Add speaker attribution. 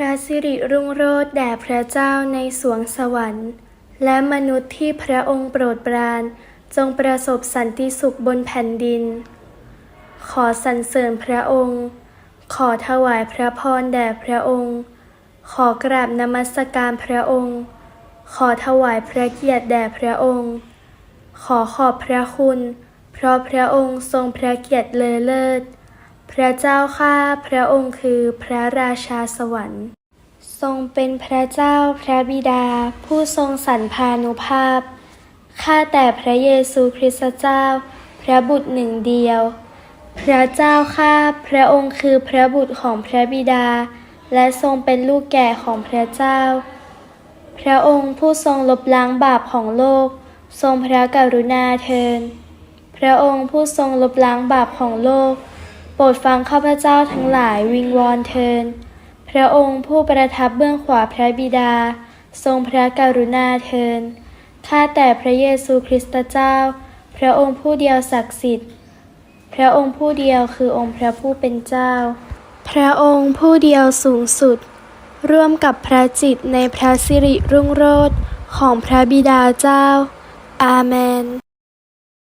Speaker 1: ระสิริรุ่งโรจน์แด่พระเจ้าในสวงสวรรค์ และมนุษย์ที่พระองค์โปรดปราน จงประสบสันติสุขบนแผ่นดิน ขอสรรเสริญพระองค์ ขอถวายพระพรแด่พระองค์ ขอกราบนมัสการพระองค์ ขอถวายพระเกียรติแด่พระองค์ ขอขอบพระคุณ เพราะพระองค์ทรงพระเกียรติเลอเลิศ พระเจ้าข้าพระองค์คือพระราชาสวรรค์ ทรงเป็นพระเจ้าพระบิดา ผู้ทรงสรรพานุภาพ ข้าแต่พระเยซูคริสต์เจ้า พระบุตรหนึ่งเดียว พระเจ้าข้าพระองค์คือพระบุตรของพระบิดา และทรงเป็นลูกแก่ของพระเจ้า พระองค์ผู้ทรงลบล้างบาปของโลก ทรงพระกรุณาเทินพระองค์ผู้ทรงลบล้างบาปของโลก ปรดฟังข้าพเจ้าทั้งหลายวิงวอนเทิน พระองค์ผู้ประทับเบื้องขวาพระบิดา ทรงพระกรุณาเทิน ข้าแต่พระเยซูคริสต์เจ้า พระองค์ผู้เดียวศักดิ์สิทธิ์ พระองค์ผู้เดียวคือองค์พระผู้เป็นเจ้า พระองค์ผู้เดียวสูงสุด ร่วมกับพระจิตในพระสิริรุ่งโรจน์ของพระบิดาเจ้า อาเมน